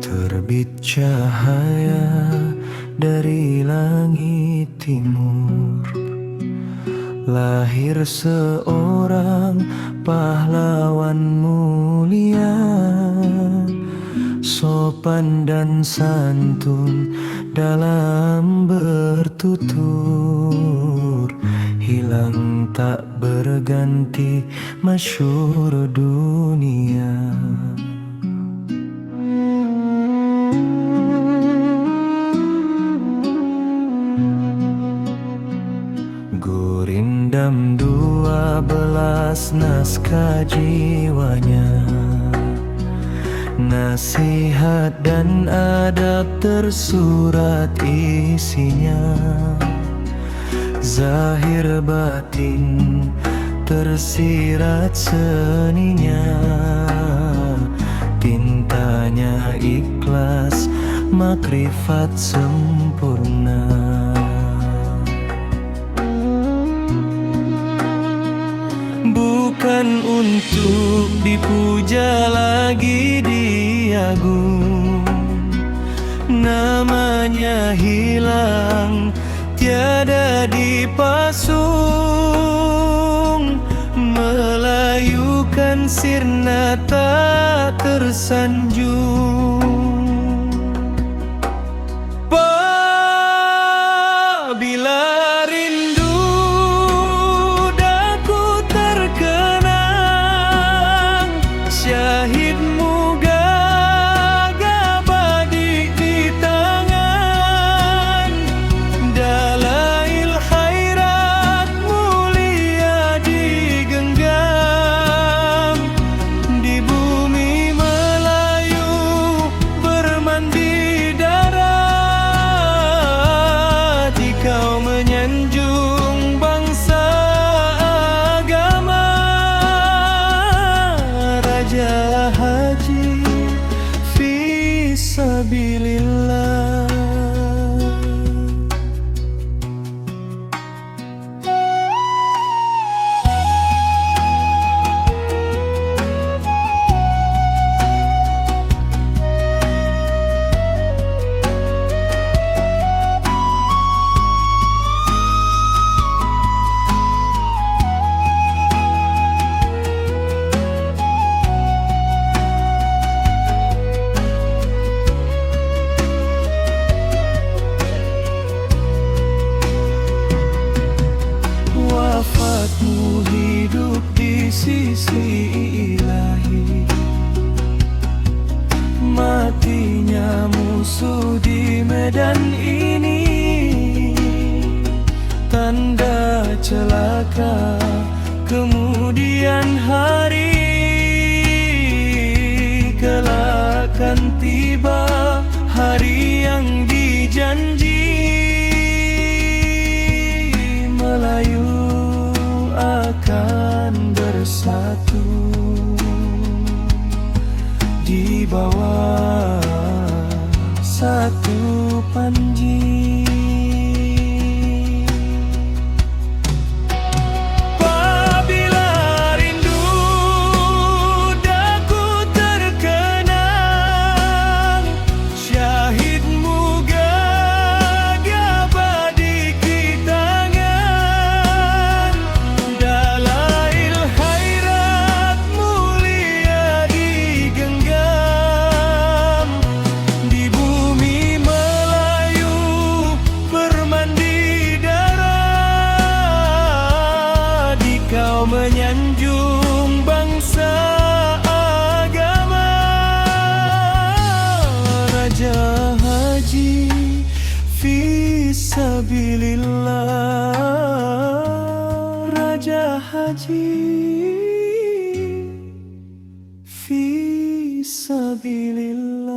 Terbit cahaya dari langit timur. Lahir seorang pahlawan mulia Sopan dan santun dalam bertutur. Hilang tak berganti masyur dunia. Gurindam dua belas naskah jiwanya Nasihat dan adab tersurat isinya. Zahir batin tersirat seninya. Tintanya ikhlas makrifat sempurna Bukan untuk dipuja lagi diagung Namanya hilang tiada dipasung. Melayukan sirna tak tersanjung Raja Tanda celaka kemudian hari Kelak akan tiba hari yang dijanji Melayu akan bersatu di bawah satu panji. Menyanjung bangsa agama. Raja Haji Fisabilillah Raja Haji Fisabilillah